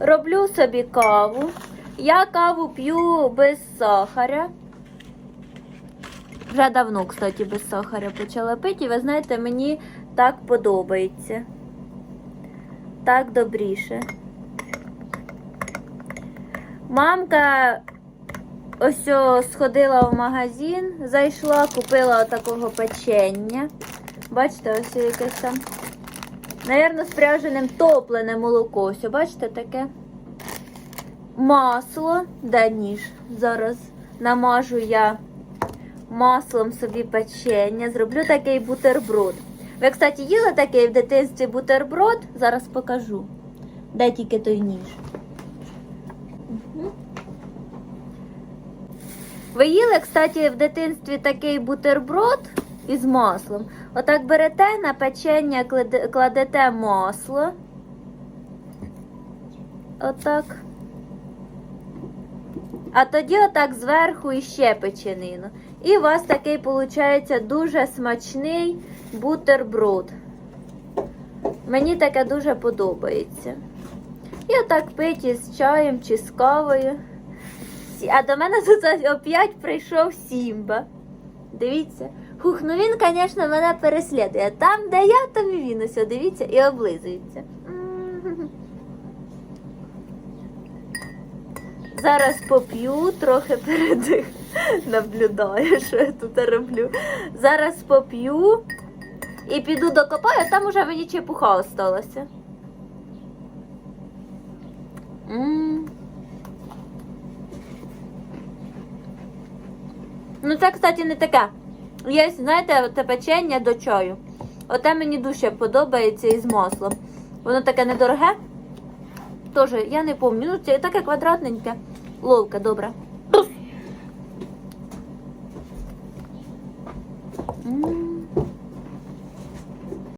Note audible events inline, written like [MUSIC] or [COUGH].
Роблю собі каву. Я каву п'ю без сахаря. Вже давно, кстати, без сахаря почала пити, і ви знаєте, мені так подобається. Так добріше. Мамка ось сходила в магазин, зайшла, купила такого печення. Бачите, ось якесь там. Навірно, з пряженим топлене молоко. Ось, бачите таке? Масло. Де ніж? Зараз намажу я маслом собі печення. Зроблю такий бутерброд. Ви, кстати, їли такий в дитинстві бутерброд? Зараз покажу. Де тільки той ніж. Ви їли, кстати, в дитинстві такий бутерброд із маслом. Отак берете на печення, кладете масло. Отак. А тоді отак зверху іще печенину. І у вас такий виходить дуже смачний бутерброд. Мені таке дуже подобається. І отак пить із чаєм чи з кавою. А до мене тут опять прийшов Сімба. Дивіться. Хух, ну він, звісно, мене переслідує. Там, де я, там і він ось, дивіться, і облизується. Зараз поп'ю, трохи передих. [LAUGHS] Наблюдаю, що я тут роблю. Зараз поп'ю і піду докопаю, а там уже мені чепуха осталася. М. Ну, це, кстати, не таке. Є, знаєте, те печення до чаю. Оте мені дуже подобається із маслом. Воно таке недороге. Теж, я не пам'ятаю. Ну, це таке квадратненьке. Ловка, добра. М.